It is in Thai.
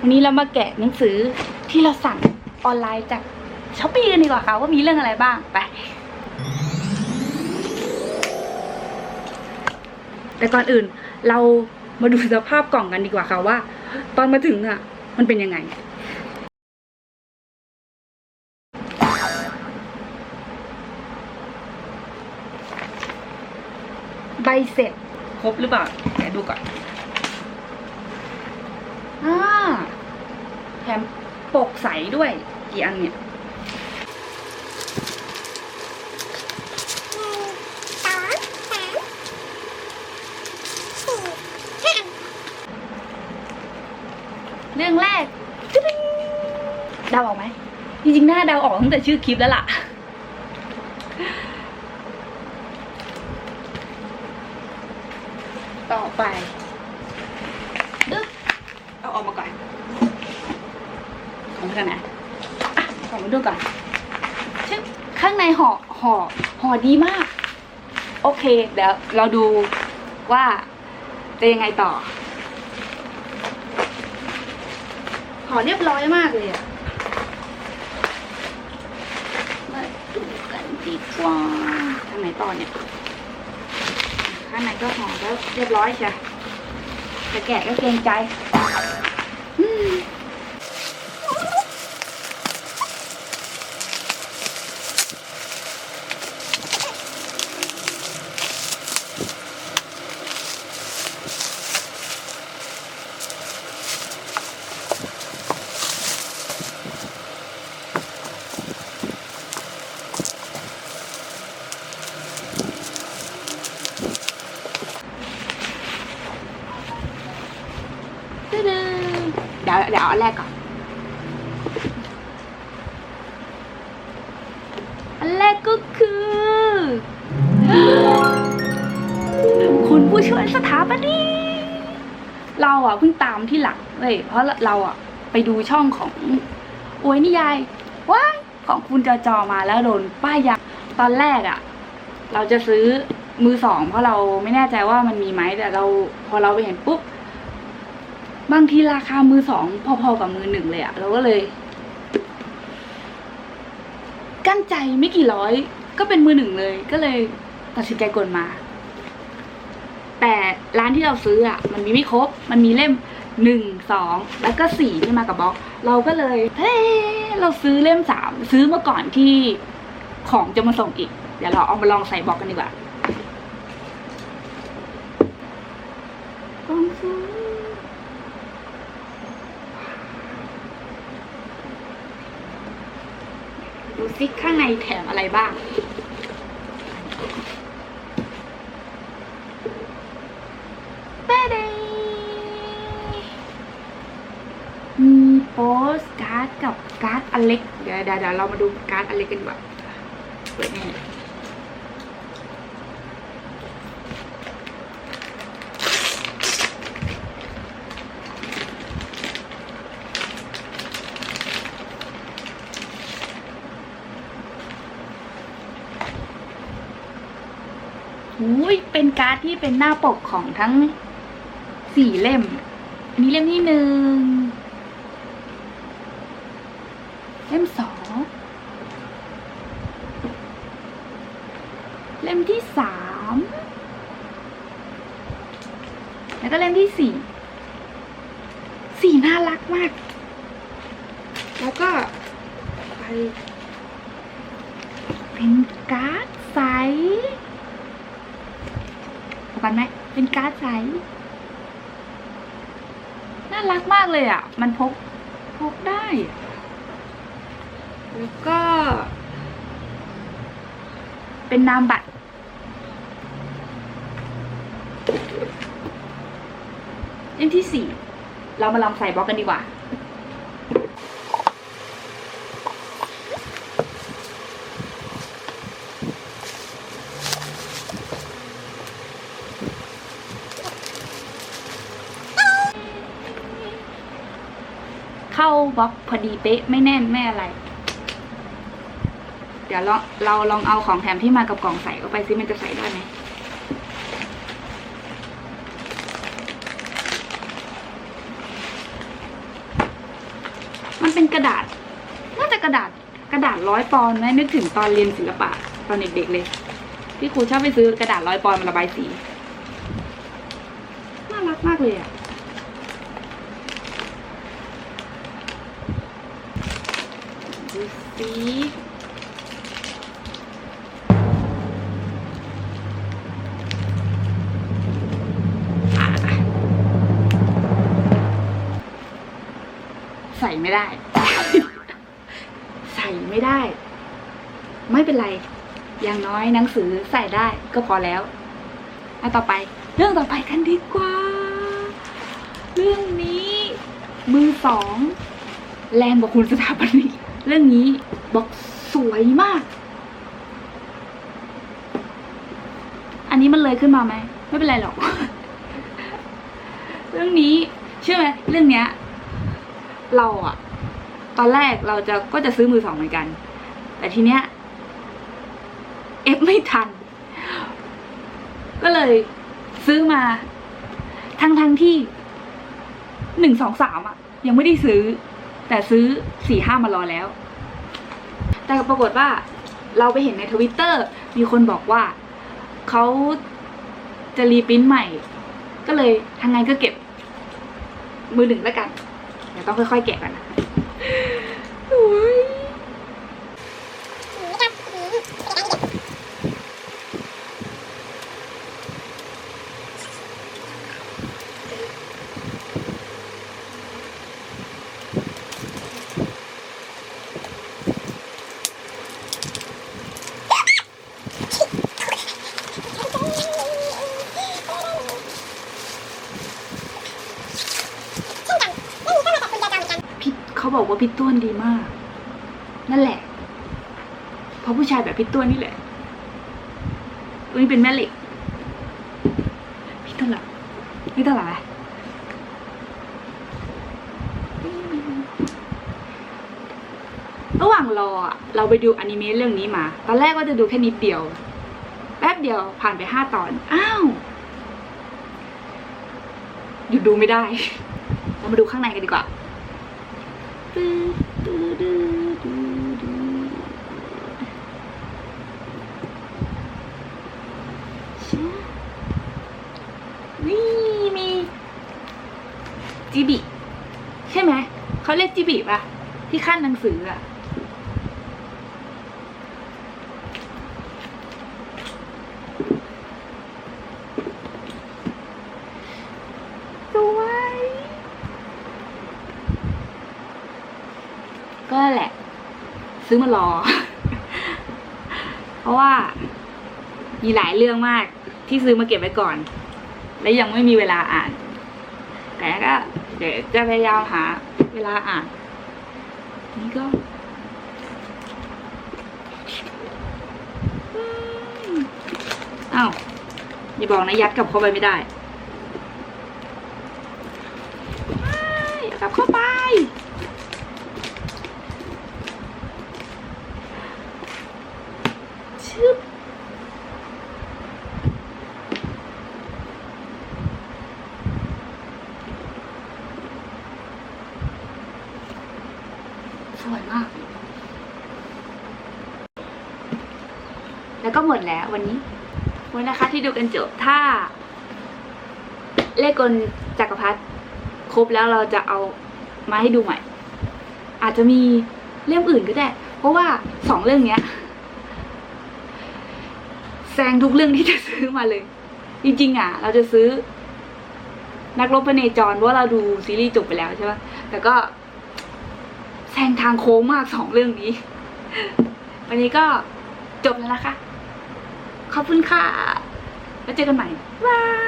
วันนี้เรามาแกะหนังสือที่เราสั่งออนไลน์จากช้อปปี้กันดีกว่าค่ะว่ามีเรื่องอะไรบ้างไปแต่ก่อนอื่นเรามาดูสภาพกล่องกันดีกว่าค่ะว่า ตอนมาถึงอะ มันเป็นยังไง ใบเสร็จครบหรือเปล่าเดี๋ยวดูก่อน อ่าแถมปกใสด้วย กี่อันเนี่ยเรื่องแรกดเดาออกไหม จริงๆ หน้าเดาออกตั้งแต่ชื่อคลิปแล้วล่ะ ต่อไป อาออกมาก่อนของกันนะอะขอมาดูก่อนชึบข้างในห่อห่อห่อดีมาก โอเคเดี๋ยวเราดูว่าจะยังไงต่อห่อเรียบร้อยมากเลยอะมาดูกันดีกว่าทางไหนต่อเนี่ยข้างในก็ห่อแล้วเรียบร้อยใช่จะแกะก็เกรงใจอืมตึ๊ดๆเดี๋ยวเดี๋ยวเอาอันแรกก่อน อันแรกก็คือ คุณผู้ช่วยสถาปนิกเราอะเพิ่งตามที่หลังเลยเพราะเราอะไปดูช่องของอวยนิยายว้ายของคุณจอจอมาแล้วโดนป้ายยาตอนแรกอะ เราจะซื้อมือสองเพราะเราไม่แน่ใจว่ามันมีไหมแต่เราพอเราไปเห็นปุ๊บ บางทีราคามือสองพอๆกับมือหนึ่งเลยอะเราก็เลย กั้นใจไม่กี่ร้อย ก็เป็นมือหนึ่งเลย ก็เลยตัดสินใจกดมา แต่ร้านที่เราซื้ออะมันมีไม่ครบ มันมีเล่มหนึ่งสองแล้วก็สี่ที่มากับบล็อก เราก็เลยเฮ้เราซื้อเล่มสามซื้อมาก่อนที่ของจะมาส่งอีก เดี๋ยวเราเอามาลองใส่บล็อกกันดีกว่าลองซื้อ ดู ซิข้างในแถมอะไรบ้างเต้มีโปสการ์ดกับการ์ดอเล็กเดี๋ยวเดี๋ยวเดี๋ยวเรามาดูการ์ดอเล็กกันดีกว่าเปิดนี่ อุ้ยเป็นการ์ดที่เป็นหน้าปกของทั้งสี่เล่ม อันนี้เล่มที่หนึ่ง เล่มสอง เล่มที่สาม แล้วก็เล่มที่สี่ สีน่ารักมาก แล้วก็ไปเป็นการ์ดใส กันไหมเป็นการ์ดใส น่ารักมากเลยอะ มันพก พกได้ แล้วก็ เป็นนามบัตร เล่มที่สี่ เรามาลองใส่บล็อกกันดีกว่า เข้าบล็อกพอดีเป๊ะไม่แน่นไม่อะไร เดี๋ยวเราเราลองเอาของแถมที่มากับกล่องใส่เข้าไปซิมันจะใส่ได้ไหมมันเป็นกระดาษ น่าจะกระดาษกระดาษร้อยปอนด์ไหมนึกถึงตอนเรียนศิลปะตอนเด็กๆเลย ที่ครูชอบไปซื้อกระดาษร้อยปอนด์มาระบายสีน่ารักมากเลยอะ ดูสิอะใส่ไม่ได้ ใส่ไม่ได้ ไม่เป็นไร อย่างน้อยหนังสือใส่ได้ก็พอแล้วอันต่อไป เรื่องต่อไปกันดีกว่า เรื่องนี้ มือสองแลนบอกคุณสถาปนิก เรื่องนี้บอกสวยมาก อันนี้มันเลยขึ้นมาไหม ไม่เป็นไรหรอก เรื่องนี้เชื่อไหมเรื่องเนี้ย เราอะตอนแรกเราจะก็จะซื้อมือสองเหมือนกัน แต่ทีเนี้ยเอฟไม่ทัน ก็เลยซื้อมาทั้งทั้งที่หนึ่งสองสามอะยังไม่ได้ซื้อ แต่ซื้อสี่ห้ามารอแล้ว แต่ปรากฏว่าเราไปเห็นในทวิตเตอร์มีคนบอกว่าเขาจะรีปริ้นท์ใหม่ ก็เลยทางไงก็เก็บ มือหนึ่งแล้วกัน เดี๋ยวต้องค่อยๆแกะกันนะโอ้ยพี่เขา บอกว่าพี่ต้วนดีมาก นั่นแหละ เพราะผู้ชายแบบพี่ต้วนนี่แหละอุ้ยเป็นแม่เหล็กพี่ต้นหรอพี่ต้นหรอไหมระหว่างรอเราไปดูอนิเมะเรื่องนี้มา ตอนแรกว่าจะดูแค่นิดเดียว แป๊บเดียวผ่านไปห้าตอน อ้าว หยุดดูไม่ได้ เรามาดูข้างในกันดีกว่า นี่มี จิบิ ใช่ไหม เขาเรียกจิบิป่ะที่ขั้นหนังสืออะสวย ก็แหละ ซื้อมารอ เพราะว่า มีหลายเรื่องมากที่ซื้อมาเก็บไว้ก่อน และยังไม่มีเวลาอ่าน แต่ก็เดี๋ยวจะพยายามหา เวลาอ่าน นี่ก็อ้าวอย่าบอกนะยัดกลับเข้าไปไม่ได้ไม่อย่ากลับเข้าไป ชึบสวยมาก แล้ว ก็หมดแล้ววันนี้วันนะคะที่ดูกันจบถ้า เลขกลจักรพรรดิครบแล้วเราจะเอามาให้ดูใหม่ อาจจะมีเล่มอื่นก็ได้ เพราะว่าสองเรื่องเนี้ยแซงทุกเรื่องที่จะซื้อมาเลย จริง ๆ อะ เราจะซื้อ นักรบพเนจรเพราะว่าเราดูซีรีส์จบไปแล้วใช่ปะแต่ก็แซงทางโค้งมากสองเรื่องนี้ วันนี้ก็จบแล้วนะคะ ขอบคุณค่ะ แล้วเจอกันใหม่บาย